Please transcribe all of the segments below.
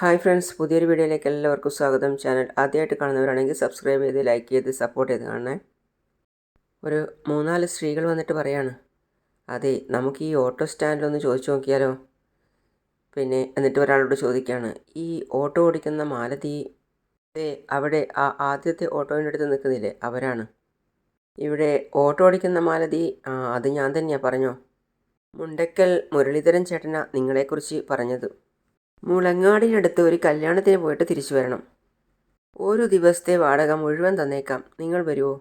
Hi friends പുതിയൊരു വീഡിയോയിലേക്ക് എല്ലാവർക്കും സ്വാഗതം. ചാനൽ ആദ്യമായിട്ട് കാണുന്നവരാണെങ്കിൽ സബ്സ്ക്രൈബ് ചെയ്ത് ലൈക്ക് ചെയ്ത് സപ്പോർട്ട് ചെയ്ത് കാണണേ. ഒരു മൂന്നാൽ സ്ത്രീകൾ വന്നിട്ട് പറയാണ് അതെ നമുക്ക് ഈ ഓട്ടോ സ്റ്റാൻഡിലൊന്ന് ചോദിച്ചു നോക്കിയാലോ? പിന്നെ എന്നിട്ട് ഒരാളോട് ചോദിക്കുകയാണ് ഈ ഓട്ടോ ഓടിക്കുന്ന മാലതി അവിടെ ആ ആദ്യത്തെ ഓട്ടോയുടെ അടുത്ത് നിൽക്കുന്നില്ലേ? അവരാണ്. ഇവിടെ ഓട്ടോ ഓടിക്കുന്ന മാലതി ആ അത് ഞാൻ തന്നെയാണ് പറഞ്ഞോ? മുണ്ടക്കൽ മുരളീധരൻ ചേട്ടനാ നിങ്ങളെക്കുറിച്ച് പറഞ്ഞത്. മുളങ്ങാടിനടുത്ത് ഒരു കല്യാണത്തിന് പോയിട്ട് തിരിച്ചു വരണം. ഒരു ദിവസത്തെ വാടക മുഴുവൻ തന്നേക്കാം. നിങ്ങൾ വരുമോ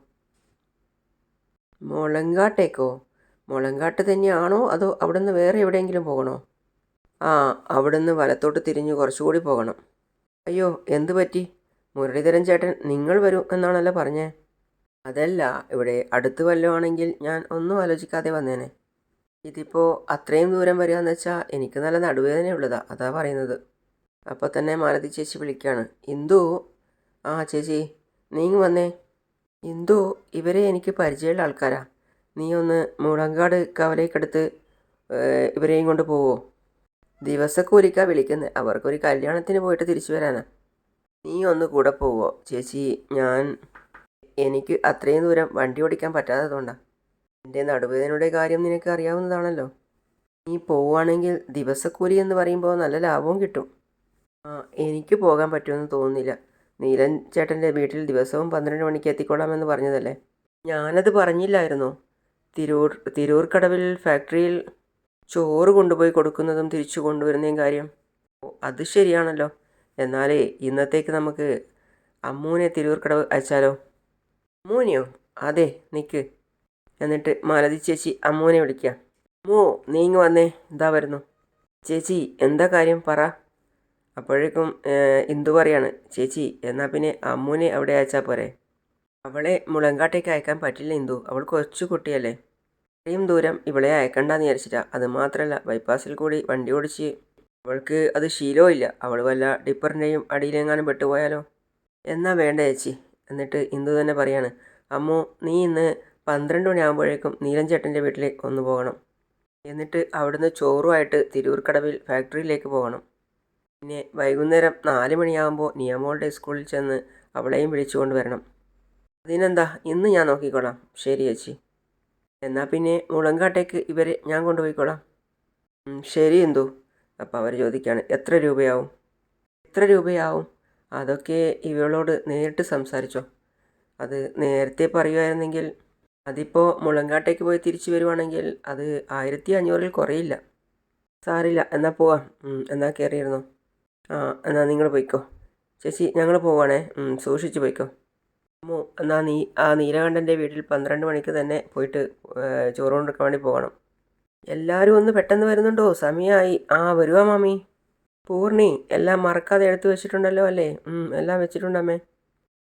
മുളങ്കാട്ടേക്കോ? മുളങ്കാട്ട് തന്നെയാണോ? അതോ അവിടുന്ന് വേറെ എവിടെയെങ്കിലും പോകണോ? ആ അവിടുന്ന് വലത്തോട്ട് തിരിഞ്ഞ് കുറച്ചുകൂടി പോകണം. അയ്യോ എന്തു പറ്റി? മുരളീധരൻ ചേട്ടൻ നിങ്ങൾ വരൂ എന്നാണല്ലോ പറഞ്ഞേ. അതല്ല ഇവിടെ അടുത്ത് വല്ലതും ആണെങ്കിൽ ഞാൻ ഒന്നും ആലോചിക്കാതെ വന്നേനെ. ഇതിപ്പോൾ അത്രയും ദൂരം വരിക എന്ന് വെച്ചാൽ എനിക്ക് നല്ല നടുവേദന ഉള്ളതാണ് അതാ പറയുന്നത്. അപ്പോൾ തന്നെ മാലതി ചേച്ചി വിളിക്കുകയാണ് ഇന്ദു? ആ ചേച്ചി നീ വന്നേ. ഇന്ദു ഇവരെ എനിക്ക് പരിചയമുള്ള ആൾക്കാരാ. നീ ഒന്ന് മുളങ്കാട് കവലേക്കെടുത്ത് ഇവരെയും കൊണ്ട് പോവോ. ദിവസക്കൂലിക്കാ വിളിക്കുന്നത് അവർക്കൊരു കല്യാണത്തിന് പോയിട്ട് തിരിച്ചു വരാനാ. നീ ഒന്ന് കൂടെ പോവോ. ചേച്ചി ഞാൻ എനിക്ക് അത്രയും ദൂരം വണ്ടി ഓടിക്കാൻ പറ്റാത്തതുകൊണ്ടാണ് എന്റെ നടുവേദനയുടെ കാര്യം നിനക്ക് അറിയാവുന്നതാണല്ലോ. നീ പോവുകയാണെങ്കിൽ ദിവസക്കൂലി എന്ന് പറയുമ്പോൾ നല്ല ലാഭവും കിട്ടും. ആ എനിക്ക് പോകാൻ പറ്റുമെന്ന് തോന്നുന്നില്ല. നീലൻ ചേട്ടന്റെ വീട്ടിൽ ദിവസവും പന്ത്രണ്ട് മണിക്ക് എത്തിക്കൊള്ളാമെന്ന് പറഞ്ഞതല്ലേ? ഞാനത് പറഞ്ഞില്ലായിരുന്നോ? തിരൂർ തിരൂർ കടവിൽ ഫാക്ടറിയിൽ ചോറ് കൊണ്ടുപോയി കൊടുക്കുന്നതും തിരിച്ചു കൊണ്ടുവരുന്നതും കാര്യം. അത് ശരിയാണല്ലോ. എന്നാലേ ഇന്നത്തേക്ക് നമുക്ക് അമ്മൂനെ തിരൂർ കടവ് അയച്ചാലോ? അമ്മൂനെയോ? അതെ നിൽക്ക് എന്നിട്ട് മാലതി ചേച്ചി അമ്മുവിനെ വിളിക്കുക അമ്മൂ നീ ഇങ്ങ് വന്നേ. എന്താ വരുന്നു. ചേച്ചി എന്താ കാര്യം? പറ. അപ്പോഴേക്കും ഇന്ദു പറയാണ് ചേച്ചി എന്നാൽ പിന്നെ അമ്മുവിനെ അവിടെ അയച്ചാൽ പോരെ? അവളെ മുളങ്കാട്ടേക്ക് അയക്കാൻ പറ്റില്ല ഇന്ദു. അവൾ കൊച്ചു കുട്ടിയല്ലേ. ഇത്രയും ദൂരം ഇവളെ അയക്കണ്ടെന്ന് വിചാരിച്ചിട്ടാ. അത് മാത്രമല്ല ബൈപ്പാസിൽ കൂടി വണ്ടി ഓടിച്ച് അവൾക്ക് അത് ശീലവും ഇല്ല. അവൾ വല്ല ഡിപ്പറിന്റെയും അടിയിലെങ്ങാനും പെട്ടുപോയാലോ? എന്നാ വേണ്ട ചേച്ചി. എന്നിട്ട് ഇന്ദു തന്നെ പറയാണ് അമ്മു നീ ഇന്ന് പന്ത്രണ്ട് മണിയാകുമ്പോഴേക്കും നീലൻ ചേട്ടന്റെ വീട്ടിലേക്ക് ഒന്ന് പോകണം. എന്നിട്ട് അവിടുന്ന് ചോറുമായിട്ട് തിരൂർക്കടവിൽ ഫാക്ടറിയിലേക്ക് പോകണം. പിന്നെ വൈകുന്നേരം നാല് മണിയാകുമ്പോൾ നിയമോളുടെ സ്കൂളിൽ ചെന്ന് അവളെയും വിളിച്ചുകൊണ്ട് വരണം. അതിനെന്താ? ഇന്ന് ഞാൻ നോക്കിക്കോളാം. ശരി ചേച്ചി. എന്നാൽ പിന്നെ മുളങ്കാട്ടേക്ക് ഇവരെ ഞാൻ കൊണ്ടുപോയിക്കോളാം. ശരി എന്തോ അപ്പോൾ അവർ ചോദിക്കുകയാണ് എത്ര രൂപയാവും? എത്ര രൂപയാവും? അതൊക്കെ ഇവളോട് നേരിട്ട് സംസാരിച്ചോ. അത് നേരത്തെ പറയുമായിരുന്നെങ്കിൽ അതിപ്പോൾ മുളങ്കാട്ടേക്ക് പോയി തിരിച്ചു വരുവാണെങ്കിൽ അത് ആയിരത്തി അഞ്ഞൂറിൽ കുറയില്ല. സാരില്ല എന്നാൽ പോവാം. എന്നാൽ കയറിയിരുന്നോ ആ എന്നാൽ നിങ്ങൾ പോയിക്കോ. ചേച്ചി ഞങ്ങൾ പോവാണേ. സൂക്ഷിച്ച് പോയിക്കോ. അമ്മോ എന്നാൽ നീ ആ നീലകണ്ഠന്റെ വീട്ടിൽ പന്ത്രണ്ട് മണിക്ക് തന്നെ പോയിട്ട് ചോറ് കൊണ്ടെടുക്കാൻ വേണ്ടി പോകണം. എല്ലാവരും ഒന്ന് പെട്ടെന്ന് വരുന്നുണ്ടോ? സമയമായി ആ വരുവാ മാമി. പൂർണി എല്ലാം മറക്കാതെ എടുത്തു വെച്ചിട്ടുണ്ടല്ലോ അല്ലേ? എല്ലാം വെച്ചിട്ടുണ്ടമ്മേ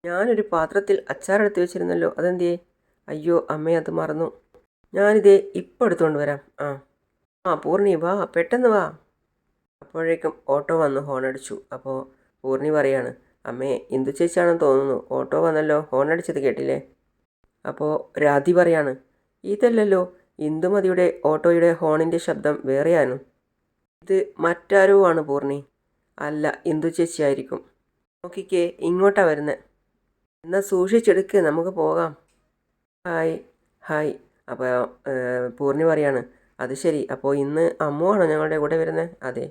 ഞാനൊരു പാത്രത്തിൽ അച്ചാർ എടുത്തു വെച്ചിരുന്നല്ലോ. അതെന്തിയേ? അയ്യോ അമ്മേ അത് മറന്നു. ഞാനിതേ ഇപ്പം എടുത്തുകൊണ്ട് വരാം. ആ. ആ പൂർണി വാ പെട്ടെന്ന് വാ. അപ്പോഴേക്കും ഓട്ടോ വന്ന് ഹോൺ അടിച്ചു അപ്പോൾ പൂർണി പറയാണ് അമ്മേ ഇന്ദു ചേച്ചിയാണെന്ന് തോന്നുന്നു. ഓട്ടോ വന്നല്ലോ ഹോൺ അടിച്ചത് കേട്ടില്ലേ? അപ്പോൾ രാധി പറയാണ് ഇതല്ലല്ലോ ഇന്ദുമതിയുടെ ഓട്ടോയുടെ ഹോണിന്റെ ശബ്ദം വേറെയാണ് ഇത് മറ്റാരോ ആണ് പൂർണി? അല്ല ഇന്ദു ചേച്ചിയായിരിക്കും. നോക്കിക്കേ ഇങ്ങോട്ടാണ് വരുന്നത് എന്നാൽ സൂക്ഷിച്ചെടുക്ക് നമുക്ക് പോകാം. Hi hi. അപ്പോൾ പൂർണി പറയാണ് അത് ശരി. അപ്പോൾ ഇന്ന് അമ്മുവാണോ ഞങ്ങളുടെ കൂടെ വരുന്നത് അതെ.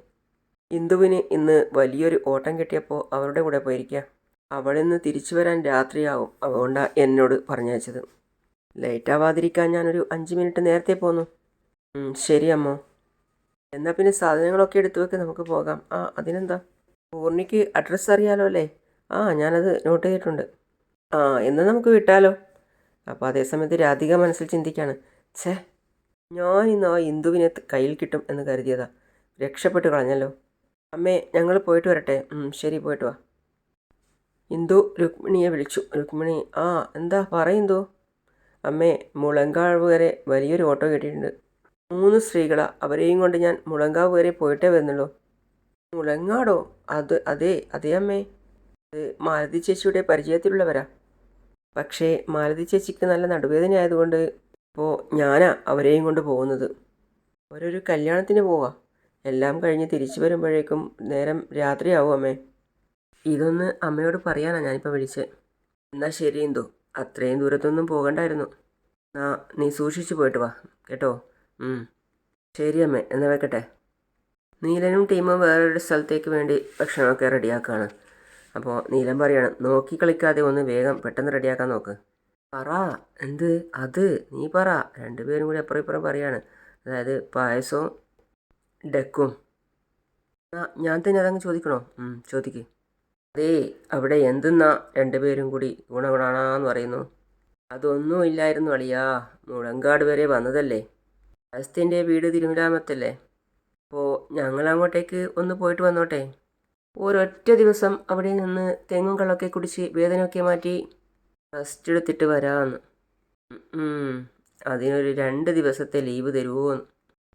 ഇന്ദുവിന് ഇന്ന് വലിയൊരു ഓട്ടം കിട്ടിയപ്പോൾ അവരുടെ കൂടെ പോയിരിക്കുക അവളിന്ന് തിരിച്ചു വരാൻ രാത്രിയാവും. അതുകൊണ്ടാണ് എന്നോട് പറഞ്ഞയച്ചത്. ലേറ്റ് ആവാതിരിക്കാൻ ഞാനൊരു അഞ്ച് മിനിറ്റ് നേരത്തെ പോന്നു. ശരി അമ്മോ. എന്നാൽ പിന്നെ സാധനങ്ങളൊക്കെ എടുത്തു വെക്ക് നമുക്ക് പോകാം. ആ അതിനെന്താ? പൂർണിക്ക് അഡ്രസ്സ് അറിയാലോ അല്ലേ? ആ ഞാനത് നോട്ട് ചെയ്തിട്ടുണ്ട്. ആ എന്നാൽ നമുക്ക് വിട്ടാലോ? അപ്പോൾ അതേസമയത്ത് രാധിക മനസ്സിൽ ചിന്തിക്കുകയാണ് ഛേ ഞാൻ ഇന്ന് ആ ഇന്ദുവിനെ കയ്യിൽ കിട്ടും എന്ന് കരുതിയതാ. രക്ഷപ്പെട്ട് കളഞ്ഞല്ലോ. അമ്മേ ഞങ്ങൾ പോയിട്ട് വരട്ടെ. ശരി പോയിട്ട് വാ. ഇന്ദു രുക്മിണിയെ വിളിച്ചു. രുക്മിണി ആ എന്താ പറയുന്തോ അമ്മേ മുളങ്കാവ് വരെ വലിയൊരു ഓട്ടോ കിട്ടിയിട്ടുണ്ട്. മൂന്ന് സ്ത്രീകളാ. അവരെയും കൊണ്ട് ഞാൻ മുളങ്കാവ് വരെ പോയിട്ടേ വരുന്നുള്ളൂ. മുളങ്ങാടോ? അത് അതെ അതെ അമ്മേ. അത് മാരുതി ചേച്ചിയുടെ പരിചയത്തിലുള്ളവരാ. പക്ഷേ മാലതി ചേച്ചിക്ക് നല്ല നടുവേദന ആയതുകൊണ്ട് ഇപ്പോൾ ഞാനാ അവരെയും കൊണ്ട് പോകുന്നത്. അവരൊരു കല്യാണത്തിന് പോവാ. എല്ലാം കഴിഞ്ഞ് തിരിച്ചു വരുമ്പോഴേക്കും നേരം രാത്രിയാവും അമ്മേ. ഇതൊന്ന് അമ്മയോട് പറയാനാ ഞാനിപ്പോൾ വിളിച്ചത് എന്നാൽ ശരി എന്തോ അത്രയും ദൂരത്തൊന്നും പോകണ്ടായിരുന്നു. ആ നീ സൂക്ഷിച്ചു പോയിട്ട് വാ കേട്ടോ. ശരി അമ്മേ എന്നാൽ വെക്കട്ടെ? നീലനും ടീമും വേറൊരു സ്ഥലത്തേക്ക് വേണ്ടി ഭക്ഷണമൊക്കെ റെഡിയാക്കുകയാണ് അപ്പോൾ നീലൻ പറയാണ് നോക്കി കളിക്കാതെ ഒന്ന് വേഗം പെട്ടെന്ന് റെഡിയാക്കാൻ നോക്ക്. പറ എന്ത്? അത്? നീ പറ. രണ്ടുപേരും കൂടി അപ്പുറം ഇപ്പുറം പറയാണ് അതായത് പായസവും ഡെക്കും. ഞാൻ തന്നെ അതങ്ങ് ചോദിക്കണോ? ചോദിക്ക്. അതേ അവിടെ എന്തെന്നാ? രണ്ടുപേരും കൂടി ഗുണഗുണാണെന്ന് പറയുന്നു. അതൊന്നും ഇല്ലായിരുന്നു അളിയാ മുഴങ്കാട് വരെ വന്നതല്ലേ. അഗസ്ത്യന്റെ വീട് തിരുവിലാമത്തല്ലേ അപ്പോൾ ഞങ്ങൾ അങ്ങോട്ടേക്ക് ഒന്ന് പോയിട്ട് വന്നോട്ടെ. ഒരൊറ്റ ദിവസം അവിടെ നിന്ന് തെങ്ങും കള്ളൊക്കെ കുടിച്ച് വേദനയൊക്കെ മാറ്റി റെസ്റ്റ് എടുത്തിട്ട് വരാമെന്ന്. അതിനൊരു രണ്ട് ദിവസത്തെ ലീവ് തരുമോ എന്ന്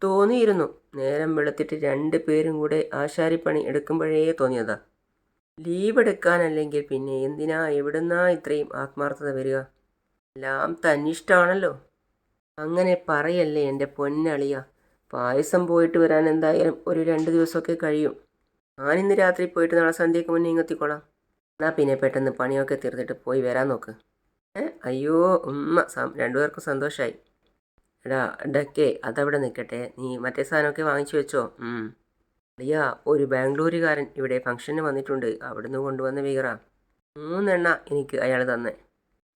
തോന്നിയിരുന്നു. നേരം വെളുത്തിട്ട് രണ്ട് പേരും കൂടെ ആശാരിപ്പണി എടുക്കുമ്പോഴേ തോന്നിയതാ. ലീവ് എടുക്കാനല്ലെങ്കിൽ പിന്നെ എന്തിനാ എവിടുന്നാ ഇത്രയും ആത്മാർത്ഥത വരിക? എല്ലാം തന്നിഷ്ടാണല്ലോ. അങ്ങനെ പറയല്ലേ എന്റെ പൊന്നളിയ. പായസം പോയിട്ട് വരാൻ എന്തായാലും ഒരു രണ്ട് ദിവസമൊക്കെ കഴിയും. ഞാനിന്ന് രാത്രി പോയിട്ട് നാളെ സന്ധ്യയ്ക്ക് മുന്നേ ഇങ്ങെത്തിക്കോളാം എന്നാൽ പിന്നെ പെട്ടെന്ന് പണിയൊക്കെ തീർത്തിട്ട് പോയി വരാൻ നോക്ക്. ഏ അയ്യോ ഉമ്മ. രണ്ടുപേർക്കും സന്തോഷമായി എടാ ഡക്കേ അതവിടെ നിൽക്കട്ടെ. നീ മറ്റേ സാധനമൊക്കെ വാങ്ങിച്ചു വെച്ചോ? അയ്യാ ഒരു ബാംഗ്ലൂരുകാരൻ ഇവിടെ ഫംഗ്ഷന് വന്നിട്ടുണ്ട്. അവിടുന്ന് കൊണ്ടുവന്ന വീറ മൂന്നെണ്ണ എനിക്ക് അയാൾ തന്നെ.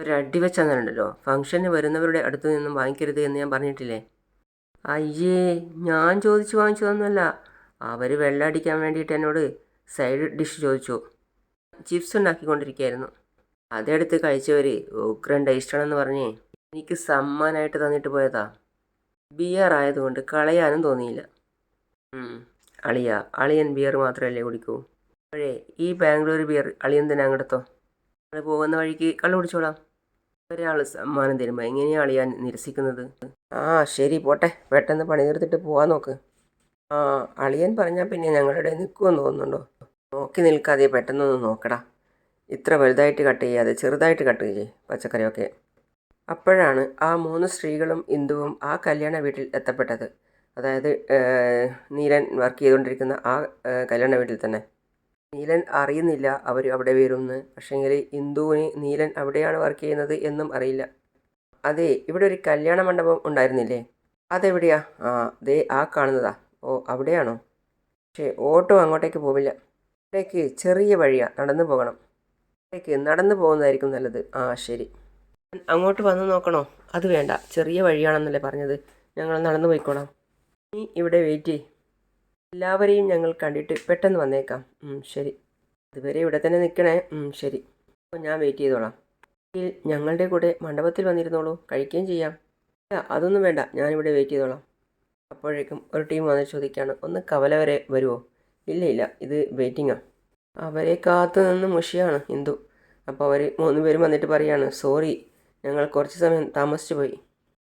ഒരു അടി വെച്ചെന്നുണ്ടല്ലോ ഫംഗ്ഷന് വരുന്നവരുടെ അടുത്തു നിന്നും വാങ്ങിക്കരുത് എന്ന് ഞാൻ പറഞ്ഞിട്ടില്ലേ? അയ്യേ ഞാൻ ചോദിച്ചു വാങ്ങിച്ചതൊന്നുമല്ല. അവർ വെള്ളം അടിക്കാൻ വേണ്ടിയിട്ട് എന്നോട് സൈഡ് ഡിഷ് ചോദിച്ചു. ചിപ്സ് ഉണ്ടാക്കിക്കൊണ്ടിരിക്കുകയായിരുന്നു. അതെടുത്ത് കഴിച്ചവർ ഉഗ്രൻ ടേസ്റ്റാണെന്ന് പറഞ്ഞേ എനിക്ക് സമ്മാനമായിട്ട് തന്നിട്ട് പോയതാ. ബിയർ ആയതുകൊണ്ട് കളയാനും തോന്നിയില്ല. അളിയ അളിയൻ ബിയർ മാത്രമല്ലേ കുടിക്കൂ. അപ്പോഴേ ഈ ബാംഗ്ലൂർ ബിയർ അളിയൻ തന്നെ അങ്ങടത്തോ. നമ്മൾ പോകുന്ന വഴിക്ക് കള്ളു കുടിച്ചോളാം. ഒരാൾ സമ്മാനം തരുമ്പോൾ എങ്ങനെയാണ് അളിയാൻ നിരസിക്കുന്നത്? ആ ശരി പോട്ടെ. പെട്ടെന്ന് പണി തീർത്തിട്ട് പോകാൻ നോക്ക്. അളിയൻ പറഞ്ഞാൽ പിന്നെ ഞങ്ങളുടെ നിൽക്കുമെന്ന് തോന്നുന്നുണ്ടോ? നോക്കി നിൽക്കാതെ പെട്ടെന്നൊന്ന് നോക്കടാ. ഇത്ര വലുതായിട്ട് കട്ട് ചെയ്യാതെ ചെറുതായിട്ട് കട്ട് ചെയ്യേ പച്ചക്കറിയൊക്കെ. അപ്പോഴാണ് ആ മൂന്ന് സ്ത്രീകളും ഇന്ദുവും ആ കല്യാണ വീട്ടിൽ എത്തപ്പെട്ടത്. അതായത് നീലൻ വർക്ക് ചെയ്തുകൊണ്ടിരിക്കുന്ന ആ കല്യാണ വീട്ടിൽ തന്നെ. നീലൻ അറിയുന്നില്ല അവർ അവിടെ വരുമെന്ന് പക്ഷേങ്കിൽ ഇന്ദുവിന് നീലൻ അവിടെയാണ് വർക്ക് ചെയ്യുന്നത് എന്നും അറിയില്ല. അതെ ഇവിടെ ഒരു കല്യാണ മണ്ഡപം ഉണ്ടായിരുന്നില്ലേ? അതെവിടെയാ? ആ ദേ ആ കാണുന്നതാ. ഓ അവിടെയാണോ? പക്ഷേ ഓട്ടോ അങ്ങോട്ടേക്ക് പോവില്ല. അവിടേക്ക് ചെറിയ വഴിയാണ് നടന്നു പോകണം. അവിടേക്ക് നടന്നു പോകുന്നതായിരിക്കും നല്ലത്. ആ ശരി. അങ്ങോട്ട് വന്ന് നോക്കണോ? അത് വേണ്ട. ചെറിയ വഴിയാണെന്നല്ലേ പറഞ്ഞത്. ഞങ്ങൾ നടന്നു പോയിക്കോളാം. നീ ഇവിടെ വെയിറ്റ് ചെയ് എല്ലാവരെയും ഞങ്ങൾ കണ്ടിട്ട് പെട്ടെന്ന് വന്നേക്കാം. ശരി. ഇതുവരെ ഇവിടെ തന്നെ നിൽക്കണേ. ശരി. അപ്പോൾ ഞാൻ വെയിറ്റ് ചെയ്തോളാം. ഞങ്ങളുടെ കൂടെ മണ്ഡപത്തിൽ വന്നിരുന്നോളൂ. കഴിക്കുകയും ചെയ്യാം. അതൊന്നും വേണ്ട. ഞാനിവിടെ വെയിറ്റ് ചെയ്തോളാം. അപ്പോഴേക്കും ഒരു ടീം വന്ന് ചോദിക്കുകയാണ് ഒന്ന് കവല വരെ വരുമോ ഇല്ല ഇല്ല ഇത് വെയിറ്റിംഗാണ് അവരെ കാത്തു നിന്ന് മുഷിയാണ് ഹിന്ദു അപ്പോൾ അവർ മൂന്ന് പേരും വന്നിട്ട് പറയാണ് സോറി ഞങ്ങൾ കുറച്ച് സമയം താമസിച്ചു പോയി.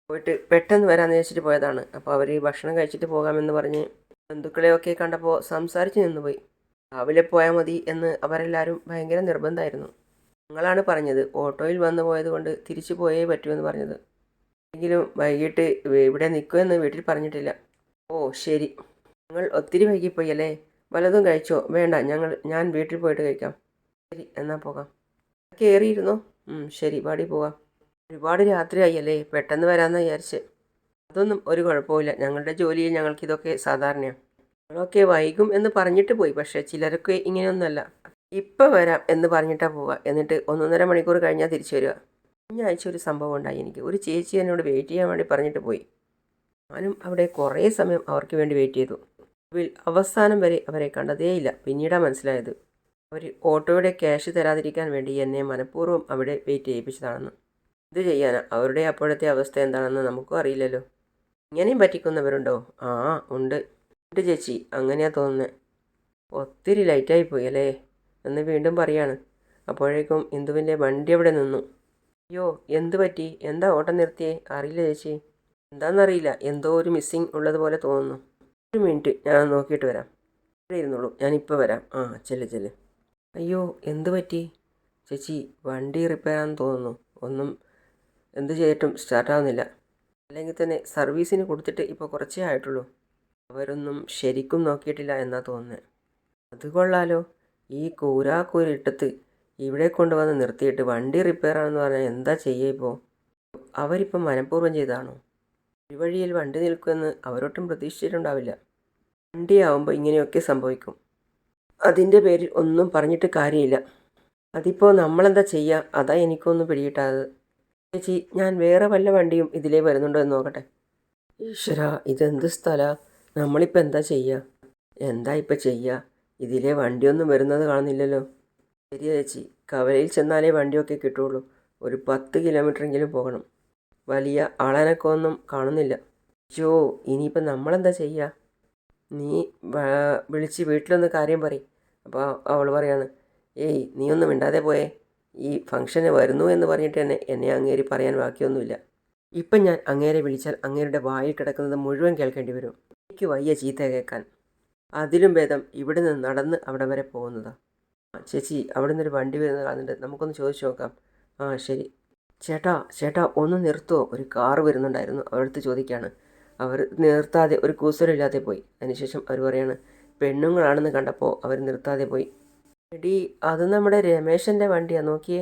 പോയിട്ട് പെട്ടെന്ന് വരാമെന്ന് വെച്ചിട്ട് പോയതാണ്. അപ്പോൾ അവർ ഭക്ഷണം കഴിച്ചിട്ട് പോകാമെന്ന് പറഞ്ഞ് ബന്ധുക്കളെയൊക്കെ കണ്ടപ്പോൾ സംസാരിച്ച് നിന്നുപോയി രാവിലെ പോയാൽ മതി എന്ന് അവരെല്ലാവരും ഭയങ്കര നിർബന്ധമായിരുന്നു. ഞങ്ങളാണ് പറഞ്ഞത് ഓട്ടോയിൽ വന്നു പോയത് കൊണ്ട് തിരിച്ചു പോയേ പറ്റുമെന്ന് പറഞ്ഞത്. എങ്കിലും വൈകിട്ട് ഇവിടെ നിൽക്കുമെന്ന് വീട്ടിൽ പറഞ്ഞിട്ടില്ല. ഓ ശരി. ഞങ്ങൾ ഒത്തിരി വൈകിപ്പോയി അല്ലേ വലതും കഴിച്ചോ? വേണ്ട ഞങ്ങൾ ഞാൻ വീട്ടിൽ പോയിട്ട് കഴിക്കാം. ശരി എന്നാൽ പോകാം. കയറിയിരുന്നോ? ശരി പാടി പോവാം. ഒരുപാട് രാത്രിയായി അല്ലേ പെട്ടെന്ന് വരാമെന്ന് വിചാരിച്ച്. അതൊന്നും ഒരു കുഴപ്പമില്ല ഞങ്ങളുടെ ജോലിയിൽ ഞങ്ങൾക്ക് ഇതൊക്കെ സാധാരണയാണ് ഞങ്ങളൊക്കെ വൈകും എന്ന് പറഞ്ഞിട്ട് പോയി പക്ഷേ ചിലരൊക്കെ ഇങ്ങനെയൊന്നുമല്ല. ഇപ്പം വരാം എന്ന് പറഞ്ഞിട്ടാണ് പോവുക എന്നിട്ട് ഒന്നൊന്നര മണിക്കൂർ കഴിഞ്ഞാൽ തിരിച്ചു വരിക കഴിഞ്ഞ ആഴ്ച ഒരു സംഭവം ഉണ്ടായി. എനിക്ക് ഒരു ചേച്ചി എന്നോട് വെയിറ്റ് ചെയ്യാൻ വേണ്ടി പറഞ്ഞിട്ട് പോയി. ഞാനും അവിടെ കുറേ സമയം അവർക്ക് വേണ്ടി വെയിറ്റ് ചെയ്തു. അവസാനം വരെ അവരെ കണ്ടതേയില്ല പിന്നീടാണ് മനസ്സിലായത് അവർ ഓട്ടോയുടെ ക്യാഷ് തരാതിരിക്കാൻ വേണ്ടി എന്നെ മനഃപൂർവം അവിടെ വെയിറ്റ് ചെയ്യിപ്പിച്ചതാണെന്ന്. ഇത് ചെയ്യാനാ? അവരുടെ അപ്പോഴത്തെ അവസ്ഥ എന്താണെന്ന് നമുക്കും അറിയില്ലല്ലോ. ഇങ്ങനെയും പറ്റിക്കുന്നവരുണ്ടോ? ആ ഉണ്ട്. ഉണ്ട് ചേച്ചി. അങ്ങനെയാ തോന്നുന്നത് ഒത്തിരി ലൈറ്റായി പോയി അല്ലേ? എന്ന് വീണ്ടും പറയാണ്. അപ്പോഴേക്കും ഇന്ദുവിന്റെ വണ്ടി അവിടെ നിന്നു. അയ്യോ എന്ത് പറ്റി? എന്താ ഓട്ടം നിർത്തിയേ? അറിയില്ല ചേച്ചി. എന്താണെന്നറിയില്ല എന്തോ ഒരു മിസ്സിങ് ഉള്ളതുപോലെ തോന്നുന്നു. ഒരു മിനിറ്റ് ഞാൻ നോക്കിയിട്ട് വരാം. ഇവിടെ ഇരുന്നോളൂ. ഞാനിപ്പോൾ വരാം. ആ ചെല്ല് ചെല്ല്. അയ്യോ എന്ത് പറ്റി? ചേച്ചി വണ്ടി റിപ്പയർ ആണെന്ന് തോന്നുന്നു. ഒന്നും എന്ത് ചെയ്തിട്ടും സ്റ്റാർട്ടാവുന്നില്ല അല്ലെങ്കിൽ തന്നെ സർവീസിന് കൊടുത്തിട്ട് ഇപ്പോൾ കുറച്ചേ ആയിട്ടുള്ളൂ. അവരൊന്നും ശരിക്കും നോക്കിയിട്ടില്ല എന്നാ തോന്നുന്നത് അത് കൊള്ളാലോ. ഈ കൂരാക്കൂരിട്ടത്ത് ഇവിടെ കൊണ്ടുവന്ന് നിർത്തിയിട്ട് വണ്ടി റിപ്പയർ ആണെന്ന് പറഞ്ഞാൽ എന്താ ചെയ്യുക ഇപ്പോൾ അവരിപ്പം മനഃപൂർവം ചെയ്താണോ? ഈ വഴിയിൽ വണ്ടി നിൽക്കുമെന്ന് അവരൊട്ടും പ്രതീക്ഷിച്ചിട്ടുണ്ടാവില്ല. വണ്ടിയാവുമ്പോൾ ഇങ്ങനെയൊക്കെ സംഭവിക്കും. അതിന്റെ പേരിൽ ഒന്നും പറഞ്ഞിട്ട് കാര്യമില്ല. അതിപ്പോൾ നമ്മളെന്താ ചെയ്യുക അതാ എനിക്കൊന്നും പിടികിട്ടാത്. ചേച്ചി ഞാൻ വേറെ വല്ല വണ്ടിയും ഇതിലേ വരുന്നുണ്ടോ എന്ന് നോക്കട്ടെ. ഈശ്വര ഇതെന്ത് സ്ഥല? നമ്മളിപ്പോൾ എന്താ ചെയ്യുക എന്താ ഇപ്പം ചെയ്യുക ഇതിലെ വണ്ടിയൊന്നും വരുന്നത് കാണുന്നില്ലല്ലോ. ശരി ചേച്ചി. കവലയിൽ ചെന്നാലേ വണ്ടിയൊക്കെ കിട്ടുള്ളൂ. ഒരു പത്ത് കിലോമീറ്ററെങ്കിലും പോകണം. വലിയ ആളനക്കമൊന്നും കാണുന്നില്ല. ജോ ഇനിയിപ്പം നമ്മളെന്താ ചെയ്യുക നീ വിളിച്ച് വീട്ടിലൊന്ന് കാര്യം പറയും. അപ്പോൾ അവൾ പറയാണ് ഏയ് നീ ഒന്നും മിണ്ടാതെ പോയേ. ഈ ഫംഗ്ഷന് വരുന്നു എന്ന് പറഞ്ഞിട്ട് തന്നെ എന്നെ അങ്ങേരി പറയാൻ ബാക്കിയൊന്നുമില്ല. ഇപ്പം ഞാൻ അങ്ങേരെ വിളിച്ചാൽ അങ്ങേരുടെ വായിൽ കിടക്കുന്നത് മുഴുവൻ കേൾക്കേണ്ടി വരും. എനിക്ക് വയ്യ ചീത്ത കേൾക്കാൻ. അതിലും ഭേദം ഇവിടെ നിന്ന് നടന്ന് അവിടെ വരെ പോകുന്നതാ. ആ, ചേച്ചി അവിടെ നിന്നൊരു വണ്ടി വരുന്ന കാണുന്നുണ്ട്. നമുക്കൊന്ന് ചോദിച്ചു നോക്കാം. ആ ശരി. ചേട്ടാ ചേട്ടാ ഒന്ന് നിർത്തുമോ ഒരു കാർ വരുന്നുണ്ടായിരുന്നു. അവരടുത്ത് ചോദിക്കുകയാണ് അവർ നിർത്താതെ ഒരു കൂസലില്ലാതെ പോയി. അതിനുശേഷം അവർ പറയാണ് പെണ്ണുങ്ങളാണെന്ന് കണ്ടപ്പോൾ അവർ നിർത്താതെ പോയി. എടി അത് നമ്മുടെ രമേശന്റെ വണ്ടിയാണ് നോക്കിയേ.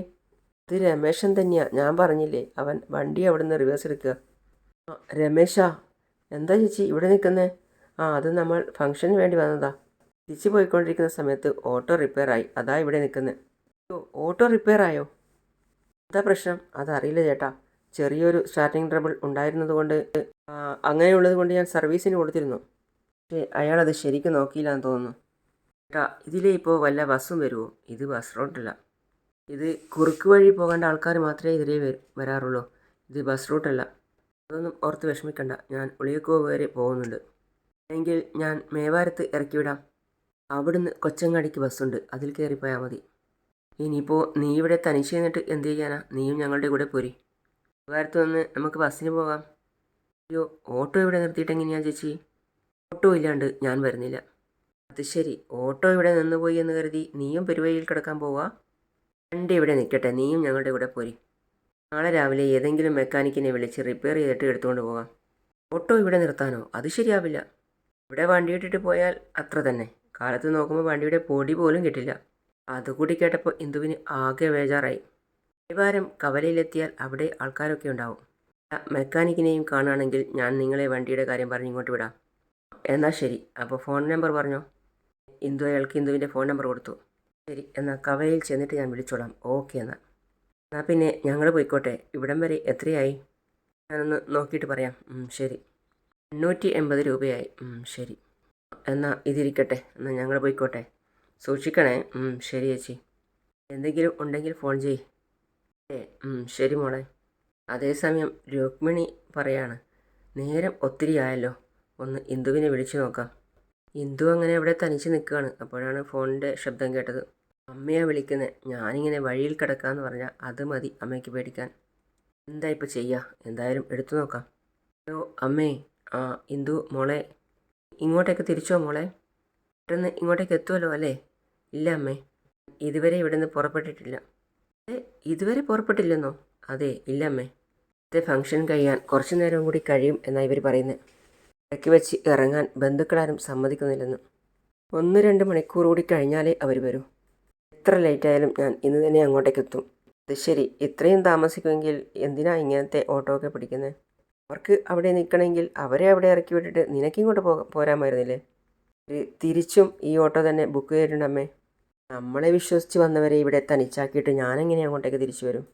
ഇത് രമേശൻ തന്നെയാണ് ഞാൻ പറഞ്ഞില്ലേ അവൻ വണ്ടി അവിടെ നിന്ന് റിവേഴ്സ് എടുക്കുക രമേശാ എന്താ ചേച്ചി ഇവിടെ നിൽക്കുന്നേ? ആ അത് നമ്മൾ ഫംഗ്ഷന് വേണ്ടി വന്നതാ. തിരിച്ചു പോയിക്കൊണ്ടിരിക്കുന്ന സമയത്ത് ഓട്ടോ റിപ്പയർ ആയി അതാ ഇവിടെ നിൽക്കുന്നത് ഓട്ടോ റിപ്പയർ ആയോ എന്താ പ്രശ്നം? അതറിയില്ല ചേട്ടാ. ചെറിയൊരു സ്റ്റാർട്ടിംഗ് ട്രബിൾ ഉണ്ടായിരുന്നത് കൊണ്ട് അങ്ങനെയുള്ളത് കൊണ്ട് ഞാൻ സർവീസിന് കൊടുത്തിരുന്നു. പക്ഷേ അയാളത് ശരിക്കും നോക്കിയില്ല എന്ന് തോന്നുന്നു. ചേട്ടാ ഇതിലേ ഇപ്പോൾ വല്ല ബസ്സും വരുമോ ഇത് ബസ് റൂട്ടല്ല. ഇത് കുറുക്ക് വഴി പോകേണ്ട ആൾക്കാർ മാത്രമേ ഇതിലേ വരാറുള്ളൂ. ഇത് ബസ് റൂട്ടല്ല. അതൊന്നും ഓർത്ത് വിഷമിക്കണ്ട. ഞാൻ ഉളിയക്കോവ് വരെ പോകുന്നുണ്ട്. എങ്കിൽ ഞാൻ മേവാരത്ത് ഇറക്കി വിടാം അവിടുന്ന് കൊച്ചങ്ങാടിക്ക് ബസ്സുണ്ട്. അതിൽ കയറിപ്പോയാൽ മതി. ഇനിയിപ്പോൾ നീ ഇവിടെ തനിച്ച് നിന്നിട്ട് എന്ത് ചെയ്യാനാ? നീയും ഞങ്ങളുടെ കൂടെ പോരി. മേവാരത്ത് വന്ന് നമുക്ക് ബസ്സിന് പോകാം. അയ്യോ ഓട്ടോ ഇവിടെ നിർത്തിയിട്ട് എങ്ങനെയാ ചേച്ചി? ഓട്ടോ ഇല്ലാണ്ട് ഞാൻ വരുന്നില്ല. അത് ശരി. ഓട്ടോ ഇവിടെ നിന്ന് പോയി എന്ന് കരുതി നീയും പെരുവഴിയിൽ കിടക്കാൻ പോവാ? വണ്ടി ഇവിടെ നിൽക്കട്ടെ നീയും ഞങ്ങളുടെ കൂടെ പോരി. നാളെ രാവിലെ ഏതെങ്കിലും മെക്കാനിക്കിനെ വിളിച്ച് റിപ്പയർ ചെയ്തിട്ട് എടുത്തുകൊണ്ട് പോകാം. ഓട്ടോ ഇവിടെ നിർത്താനോ? അത് ശരിയാവില്ല. ഇവിടെ വണ്ടി ഇട്ടിട്ട് പോയാൽ അത്ര തന്നെ. കാലത്ത് നോക്കുമ്പോൾ വണ്ടിയുടെ പൊടി പോലും കിട്ടില്ല. അതുകൂടി കേട്ടപ്പോൾ ഇന്ദുവിന് ആകെ ബേജാറായി. വാരം കവലയിലെത്തിയാൽ അവിടെ ആൾക്കാരൊക്കെ ഉണ്ടാവും. മെക്കാനിക്കിനെയും കാണുകയാണെങ്കിൽ ഞാൻ നിങ്ങളെ വണ്ടിയുടെ കാര്യം പറഞ്ഞ് ഇങ്ങോട്ട് വിടാം. എന്നാൽ ശരി. അപ്പോൾ ഫോൺ നമ്പർ പറഞ്ഞോ? ഇന്ദു അയാൾക്ക് ഇന്ദുവിന്റെ ഫോൺ നമ്പർ കൊടുത്തു. ശരി എന്നാൽ കവലയിൽ ചെന്നിട്ട് ഞാൻ വിളിച്ചോളാം. ഓക്കെ എന്നാൽ എന്നാൽ പിന്നെ ഞങ്ങൾ പോയിക്കോട്ടെ. ഇവിടം വരെ എത്രയായി? ഞാനൊന്ന് നോക്കിയിട്ട് പറയാം. ശരി. എണ്ണൂറ്റി എൺപത് രൂപയായി. ശരി. എന്നാൽ ഇതിരിക്കട്ടെ എന്നാൽ ഞങ്ങൾ പോയിക്കോട്ടെ. സൂക്ഷിക്കണേ. ശരി ചേച്ചി. എന്തെങ്കിലും ഉണ്ടെങ്കിൽ ഫോൺ ചെയ് ഏ ശരി മോളെ. അതേസമയം രുക്മിണി പറയാണ് നേരം ഒത്തിരി ആയല്ലോ. ഒന്ന് ഇന്ദുവിനെ വിളിച്ചു നോക്കാം. ഇന്ദു അങ്ങനെ അവിടെ തനിച്ച് നിൽക്കുകയാണ്. അപ്പോഴാണ് ഫോണിന്റെ ശബ്ദം കേട്ടത്. അമ്മയാ വിളിക്കുന്നത് ഞാനിങ്ങനെ വഴിയിൽ കിടക്കാമെന്ന് പറഞ്ഞാൽ അത് മതി അമ്മയ്ക്ക് പേടിക്കാൻ. എന്താ ഇപ്പോൾ ചെയ്യുക എന്തായാലും എടുത്തു നോക്കാം. ഹലോ അമ്മേ. ആ ഇന്ദു മോളെ. ഇങ്ങോട്ടേക്ക് തിരിച്ചോ മോളെ? പെട്ടെന്ന് ഇങ്ങോട്ടേക്ക് എത്തുമല്ലോ അല്ലേ? ഇല്ല അമ്മേ. ഇതുവരെ ഇവിടെ നിന്ന് പുറപ്പെട്ടിട്ടില്ല ഇതുവരെ പുറപ്പെട്ടില്ലെന്നോ? അതെ ഇല്ല അമ്മേ. ഇന്നത്തെ ഫംഗ്ഷൻ കഴിയാൻ കുറച്ച് നേരം കൂടി കഴിയും എന്നാണ് ഇവർ പറയുന്നത് ഇടയ്ക്ക് വെച്ച് ഇറങ്ങാൻ ബന്ധുക്കളാരും സമ്മതിക്കുന്നില്ലെന്ന്. ഒന്ന് രണ്ട് മണിക്കൂർ കൂടി കഴിഞ്ഞാലേ അവർ വരൂ. എത്ര ലേറ്റായാലും ഞാൻ ഇന്ന് തന്നെ അങ്ങോട്ടേക്ക് എത്തും. അത് ശരി ഇത്രയും താമസിക്കുമെങ്കിൽ എന്തിനാ ഇങ്ങനത്തെ ഓട്ടോ ഒക്കെ പിടിക്കുന്നത് അവർക്ക് അവിടെ നിൽക്കണമെങ്കിൽ അവരെ അവിടെ ഇറക്കി വിട്ടിട്ട് നിനക്കിങ്ങോട്ട് പോ പോരാമായിരുന്നില്ലേ? തിരിച്ചും ഈ ഓട്ടോ തന്നെ ബുക്ക് ചെയ്തിട്ടുണ്ടമ്മേ നമ്മളെ വിശ്വസിച്ച് വന്നവരെ ഇവിടെ തനിച്ചാക്കിയിട്ട് ഞാനെങ്ങനെ അങ്ങോട്ടേക്ക് തിരിച്ചു വരും?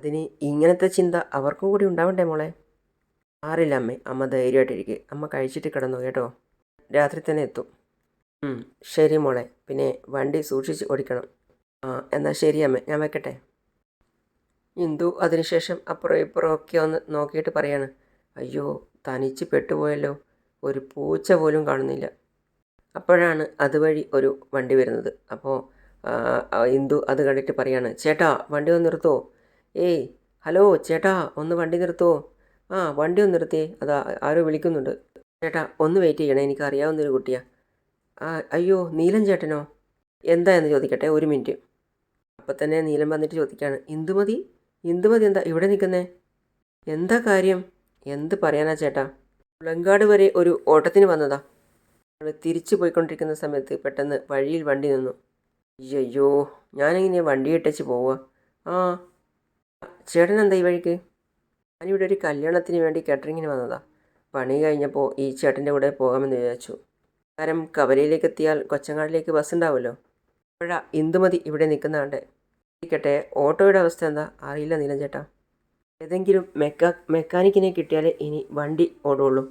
അതിന് ഇങ്ങനത്തെ ചിന്ത അവർക്കും കൂടി ഉണ്ടാവണ്ടേ മോളെ? ആറില്ല അമ്മേ അമ്മ ധൈര്യമായിട്ടിരിക്കുക അമ്മ കഴിച്ചിട്ട് കിടന്നു കേട്ടോ? രാത്രി തന്നെ എത്തും. ശരി മോളെ. പിന്നെ വണ്ടി സൂക്ഷിച്ച് ഓടിക്കണം. ആ എന്നാൽ ശരി അമ്മേ ഞാൻ വെക്കട്ടെ? ഇന്ദു അതിനുശേഷം അപ്പുറം ഇപ്പുറം ഒക്കെ ഒന്ന് നോക്കിയിട്ട് പറയാണ്. അയ്യോ തനിച്ച് പെട്ടുപോയല്ലോ. ഒരു പൂച്ച പോലും കാണുന്നില്ല. അപ്പോഴാണ് അതുവഴി ഒരു വണ്ടി വരുന്നത്. അപ്പോൾ ഇന്ദു അത് കണ്ടിട്ട് പറയാണ് ചേട്ടാ വണ്ടി ഒന്ന് നിർത്തോ. ഏയ് ഹലോ ചേട്ടാ ഒന്ന് വണ്ടി നിർത്തോ. ആ വണ്ടി ഒന്ന് നിർത്തിയേ. അതാ ആരോ വിളിക്കുന്നുണ്ട്. ചേട്ടാ ഒന്ന് വെയിറ്റ് ചെയ്യണേ എനിക്ക് അറിയാവുന്നൊരു കുട്ടിയാ. അയ്യോ നീലൻ ചേട്ടനോ? എന്താ എന്ന് ചോദിക്കട്ടെ ഒരു മിനിറ്റ്. അപ്പം തന്നെ നീലൻ വന്നിട്ട് ചോദിക്കുകയാണ് ഇന്ദുമതി? ഇന്ദുമതി എന്താ ഇവിടെ നിൽക്കുന്നേ? എന്താ കാര്യം? എന്ത് പറയാനാ ചേട്ടാ? മുളങ്കാട് വരെ ഒരു ഓട്ടത്തിന് വന്നതാ. ഞങ്ങൾ തിരിച്ചു പോയിക്കൊണ്ടിരിക്കുന്ന സമയത്ത് പെട്ടെന്ന് വഴിയിൽ വണ്ടി നിന്നു. അയ്യോ ഞാനിങ്ങനെ വണ്ടി ഇട്ടച്ച് പോവുക ആ ചേട്ടൻ എന്താ ഈ വഴിക്ക്? ഞാനിവിടെ ഒരു കല്യാണത്തിന് വേണ്ടി കാറ്ററിങ്ങിന് വന്നതാ. പണി കഴിഞ്ഞപ്പോൾ ഈ ചേട്ടന്റെ കൂടെ പോകാമെന്ന് വിചാരിച്ചു. കാരണം കവലയിലേക്ക് എത്തിയാൽ കൊച്ചങ്ങാടിലേക്ക് ബസ് ഉണ്ടാവുമല്ലോ. അപ്പോഴാ ഇന്ദുമതി ഇവിടെ നിൽക്കുന്നതാണ്ട് ഇരിക്കട്ടെ ഓട്ടോയുടെ അവസ്ഥ എന്താ? അറിയില്ല നീലം ചേട്ടാ ഏതെങ്കിലും മെക്കാ മെക്കാനിക്കിനെ കിട്ടിയാലേ ഇനി വണ്ടി ഓടുള്ളൂ.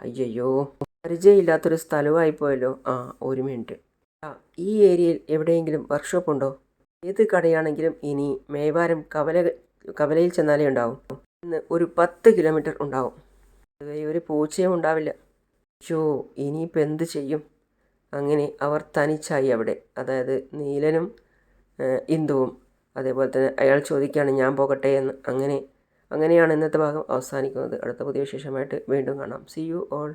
അയ്യോ പരിചയമില്ലാത്തൊരു സ്ഥലമായി പോയല്ലോ ആ ഒരു മിനിറ്റ്. ആ ഈ ഏരിയയിൽ എവിടെയെങ്കിലും വർക്ക്ഷോപ്പ് ഉണ്ടോ? ഏത് കടയാണെങ്കിലും ഇനി മേവാരം കവല കവലയിൽ ചെന്നാലേ ഉണ്ടാവും. ഇന്ന് ഒരു പത്ത് കിലോമീറ്റർ ഉണ്ടാവും. അതുവരെ ഒരു പൂച്ചയും ഉണ്ടാവില്ല. ഷോ ഇനിയിപ്പോൾ എന്ത് ചെയ്യും? അങ്ങനെ അവർ തനിച്ചായി അവിടെ. അതായത് നീലനും ഇന്ദുവും. അതേപോലെ തന്നെ അയാൾ ചോദിക്കുകയാണ് ഞാൻ പോകട്ടെ എന്ന്. അങ്ങനെ അങ്ങനെയാണ് ഇന്നത്തെ ഭാഗം അവസാനിക്കുന്നത്. അടുത്ത പുതിയ വിശേഷമായിട്ട് വീണ്ടും കാണാം. C you all